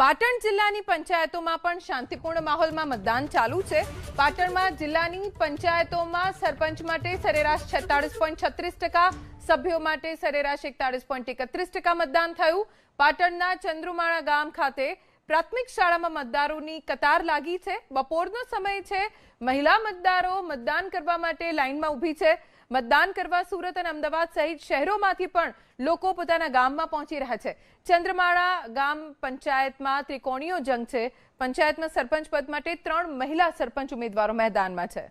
પાટણ જિલ્લાની પંચાયતોમાં પણ શાંતિપૂર્ણ માહોલમાં મતદાન ચાલુ છે. પાટણમાં જિલ્લાની પંચાયતોમાં સરપંચ માટે સરેરાશ છેતાળીસ પોઈન્ટ છત્રીસ ટકા, સભ્યો માટે સરેરાશ એકતાળીસ પોઈન્ટ એકત્રીસ ટકા મતદાન થયું. પાટણના ચંદ્રુમાણા ગામ ખાતે પ્રાથમિક શાળામાં મતદારોની કતાર લાગી છે. બપોરનો સમય છે. મહિલા મતદારો મતદાન કરવા માટે લાઇનમાં ઊભી છે. મતદાન કરવા સુરત અને અમદાવાદ સહિત શહેરોમાંથી પણ લોકો પોતાના ગામમાં પહોંચી રહ્યા છે. ચંદ્રમાળા ગામ પંચાયતમાં ત્રિકોણીયો જંગ છે. પંચાયતમાં સરપંચ પદ માટે ત્રણ મહિલા સરપંચ ઉમેદવારો મેદાનમાં છે.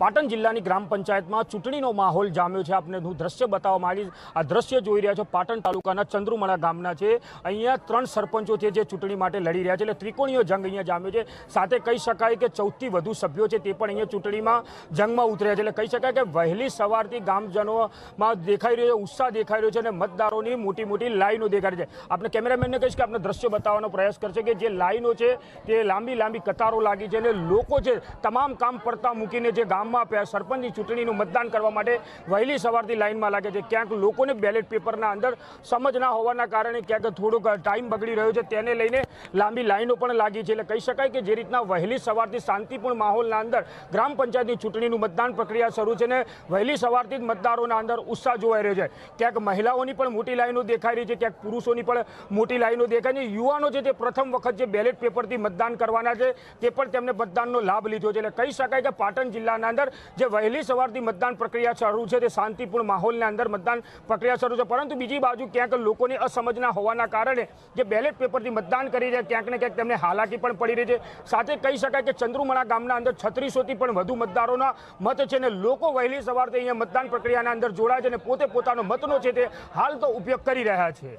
પાટણ જિલ્લાની ગ્રામ પંચાયતમાં ચૂંટણીનો માહોલ જામ્યો છે. આપને હું દ્રશ્ય બતાવવા માંગીશ. આ દ્રશ્ય જોઈ રહ્યા છો પાટણ તાલુકાના ચંદ્રુમણા ગામના છે. અહીંયા ત્રણ સરપંચો છે જે ચૂંટણી માટે લડી રહ્યા છે એટલે ત્રિકોણીય જંગ અહીંયા જામ્યો છે. સાથે કહી શકાય કે ચૌદથી વધુ સભ્યો છે તે પણ અહીંયા ચૂંટણીમાં જંગમાં ઉતર્યા છે. એટલે કહી શકાય કે વહેલી સવારથી ગામજનોમાં દેખાઈ રહ્યો ઉત્સાહ દેખાઈ રહ્યો છે અને મતદારોની મોટી મોટી લાઈનો દેખાય છે. આપણે કેમેરામેનને કહીશ કે આપણે દ્રશ્ય બતાવવાનો પ્રયાસ કરશે કે જે લાઈનો છે તે લાંબી લાંબી કતારો લાગી છે અને લોકો છે તમામ કામ પડતા મૂકીને જે ગામમાં સરપંચની ચૂંટણીનું મતદાન કરવા માટે વહેલી સવારથી લાઇનમાં લાગે છે. ક્યાંક લોકોને બેલેટ પેપરના અંદર સમજ ના હોવાના કારણે ક્યાંક થોડોક ટાઈમ બગડી રહ્યો છે. તેને લઈને લાંબી લાઈનો પણ લાગી છે. એટલે કહી શકાય કે જે રીતના વહેલી સવારથી શાંતિપૂર્ણ માહોલના અંદર ગ્રામ પંચાયતની ચૂંટણીનું મતદાન પ્રક્રિયા શરૂ છે ને વહેલી સવારથી જ મતદારોના અંદર ઉત્સાહ જોવાઈ રહ્યો છે. ક્યાંક મહિલાઓની પણ મોટી લાઈનો દેખાઈ રહી છે. ક્યાંક પુરુષોની પણ મોટી લાઈનો દેખાય છે. યુવાનો છે તે પ્રથમ વખત જે બેલેટ પેપરથી મતદાન કરવાના છે, તે પણ તેમને મતદાનનો લાભ લીધો છે. એટલે કહી શકાય કે પાટણ જિલ્લાના અંદર જે વહેલી સવારથી મતદાન પ્રક્રિયા શરૂ છે તે શાંતિપૂર્ણ માહોલના અંદર મતદાન પ્રક્રિયા શરૂ છે. પરંતુ બીજી બાજુ ક્યાંક લોકોની અસમજના હોવાના કારણે જે બેલેટ પેપરથી મતદાન કરી રહ્યા ક્યાંક ને ક્યાંક તેમને હાલાકી પણ પડી રહી છે. સાથે કહી શકાય કે ચંદ્રુમણા ગામના અંદર છત્રીસોથી પણ વધુ મતદારોના મત છે ને લોકો વહેલી સવારથી અહીંયા મતદાન પ્રક્રિયાના અંદર જોડાય છે અને પોતે પોતાનો મતનો છે તે હાલ તો ઉપયોગ કરી રહ્યા છે.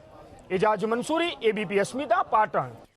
એજાજ મંસૂરી, એબીપી અસ્મિતા, પાટણ.